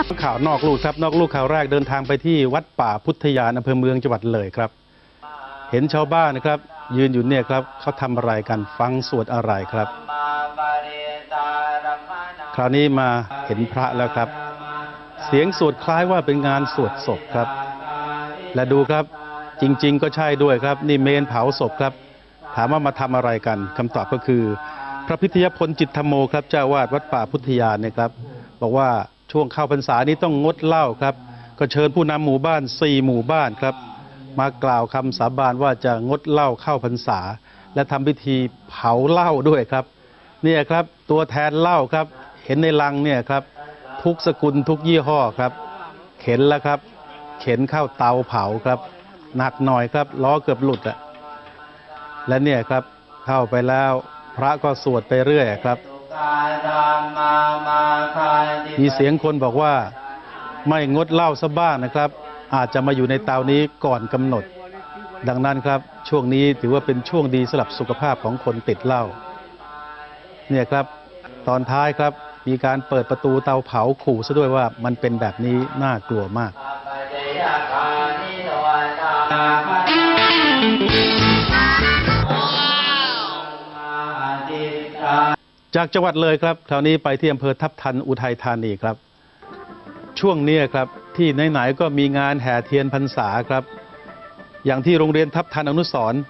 ับข่าวนอกลูกครับนอกลูกข่าวแรกเดินทางไปที่วัดป่าพุทธยานอำเภอเมืองจังหวัดเลยครับ เห็นชาวบ้านนะครับ ยืนอยู่เนี่ยครับเขาทำอะไรกันฟังสวดอะไรครับ คราวนี้มาเห็นพระแล้วครับ เสียงสวดคล้ายว่าเป็นงานสวดศพครับ และดูครับจริง ๆ ก็ใช่ด้วยครับ นี่เมนเผาศพครับ ถามว่ามาทำอะไรกันคำตอบก็คือ พระพิทยพลจิตธรรมโมครับเจ้าวาดวัดป่าพุทธยานเนี่ยครับ บอกว่า ช่วงเข้าพรรษานี้ต้องงดเหล้าครับ ก็เชิญผู้นำหมู่บ้านสี่หมู่บ้านครับ มากล่าวคำสาบานว่าจะงดเหล้าเข้าพรรษา และทำพิธีเผาเหล้าด้วยครับเนี่ยครับตัวแทนเหล้าครับ เห็นในลังเนี่ยครับ ทุกสกุลทุกยี่ห้อครับ เข็นแล้วครับ เข็นเข้าเตาเผาครับหนักหน่อยครับล้อเกือบหลุดอะและเนี่ยครับเข้าไปแล้วพระก็สวดไปเรื่อยครับ มีเสียงคนบอกว่าไม่งดเหล้าซะบ้างนะครับ อาจจะมาอยู่ในเตานี้ก่อนกำหนด ดังนั้นครับ ช่วงนี้ถือว่าเป็นช่วงดีสำหรับสุขภาพของคนติดเหล้าเนี่ยครับ ตอนท้ายครับมีการเปิดประตูเตาเผาขู่ซะด้วยว่ามันเป็นแบบนี้น่ากลัวมาก จากจังหวัดเลยครับ คราวนี้ไปที่อำเภอทับทันอุทัยธานีครับ ช่วงนี้ครับที่ไหนๆก็มีงานแห่เทียนพรรษาครับ อย่างที่โรงเรียนทับทันอนุสรณ์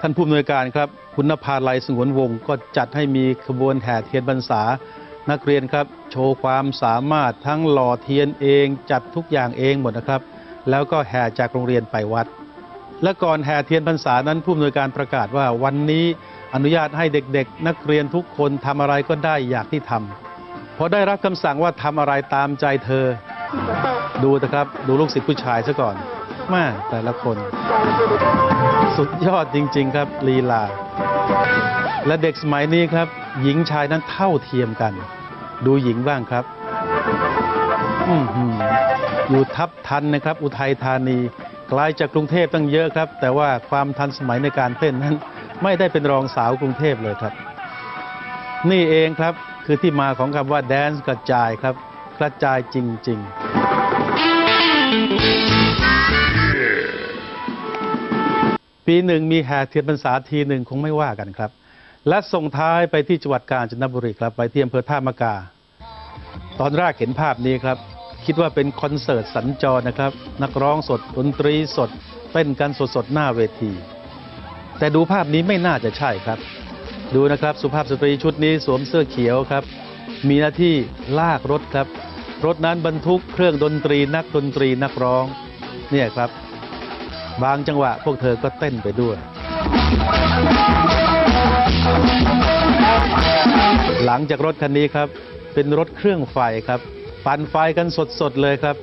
ท่านผู้อำนวยการครับ คุณนภาลัยสงวนวงศ์ก็จัดให้มีขบวนแห่เทียนพรรษา นักเรียนครับ โชว์ความสามารถทั้งหล่อเทียนเองจัดทุกอย่างเองหมดนะครับ แล้วก็แห่จากโรงเรียนไปวัด และก่อนแห่เทียนพรรษานั้นผู้อำนวยการประกาศว่าวันนี้อนุญาตให้เด็กๆ นักเรียนทุกคนทำอะไรก็ได้อยากที่ทำพอได้รับคำสั่งว่าทำอะไรตามใจเธอ ดูนะครับดูลูกศิษย์ผู้ชายซะก่อนแม่แต่ละคน สุดยอดจริง ๆ ครับลีลา และเด็กสมัยนี้ครับ หญิงชายนั้นเท่าเทียมกัน ดูหญิงบ้างครับ อื้อหืออยู่ทับทันนะครับ อุทัยธานี ไกลจากกรุงเทพตั้งเยอะครับ แต่ว่าความทันสมัยในการเต้นนั้น ไม่ได้เป็นรองสาวกรุงเทพเลยครับ นี่เองครับคือที่มาของคำว่าแดนซ์กระจายครับ กระจายจริง ๆ ปีหนึ่งมีแห่เทียนพรรษาทีหนึ่งคงไม่ว่ากันครับ และส่งท้ายไปที่จังหวัดกาญจนบุรีครับ ไปที่อำเภอท่ามะกา ตอนแรกเห็นภาพนี้ครับ คิดว่าเป็นคอนเสิร์ตสัญจรนะครับ นักร้องสดดนตรีสดเต้นกันสดๆหน้าเวที แต่ดูภาพนี้ไม่น่าจะใช่ครับ ดูนะครับสุภาพสตรีชุดนี้สวมเสื้อเขียวครับ มีหน้าที่ลากรถครับ รถนั้นบรรทุกเครื่องดนตรีนักดนตรีนักร้อง เนี่ยครับ บางจังหวะพวกเธอก็เต้นไปด้วย หลังจากรถคันนี้ครับ เป็นรถเครื่องไฟครับ ปั่นไฟกันสดๆเลยครับ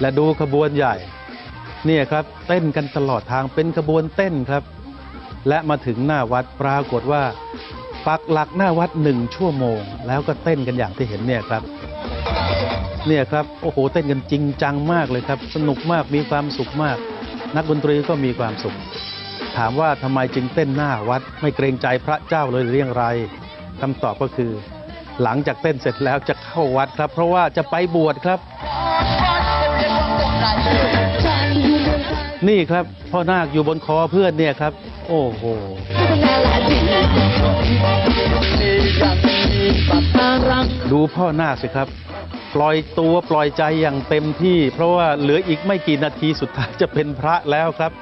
และดูขบวนใหญ่ เนี่ยครับเต้นกันตลอดทางเป็นขบวนเต้นครับ และมาถึงหน้าวัดปรากฏว่าปักหลักหน้าวัดหนึ่งชั่วโมง แล้วก็เต้นกันอย่างที่เห็นเนี่ยครับ เนี่ยครับโอ้โหเต้นกันจริงจังมากเลยครับ สนุกมากมีความสุขมาก นักดนตรีก็มีความสุข ถามว่าทำไมจึงเต้นหน้าวัด ไม่เกรงใจพระเจ้าเลยหรืออย่างไรคำตอบก็คือ หลังจากเต้นเสร็จแล้วจะเข้าวัดครับ เพราะว่าจะไปบวชครับ นี่ครับพ่อนาคอยู่บนคอเพื่อนเนี่ยครับ โอ้โหดูพ่อนาคสิครับ ปล่อยตัวปล่อยใจอย่างเต็มที่ เพราะว่าเหลืออีกไม่กี่นาทีสุดท้ายจะเป็นพระแล้วครับ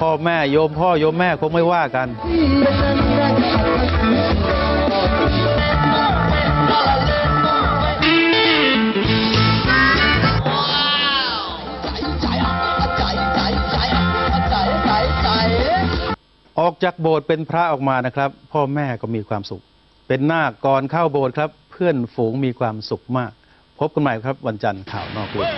พ่อแม่โยมพ่อโยมแม่คงไม่ว่ากัน ออกจากโบสถ์เป็นพระออกมานะครับ พ่อแม่ก็มีความสุข เป็นหน้าคก่อนเข้าโบสถ์ครับ เพื่อนฝูงมีความสุขมาก พบกันใหม่ครับวันจันทร์ข่าวนอกโลก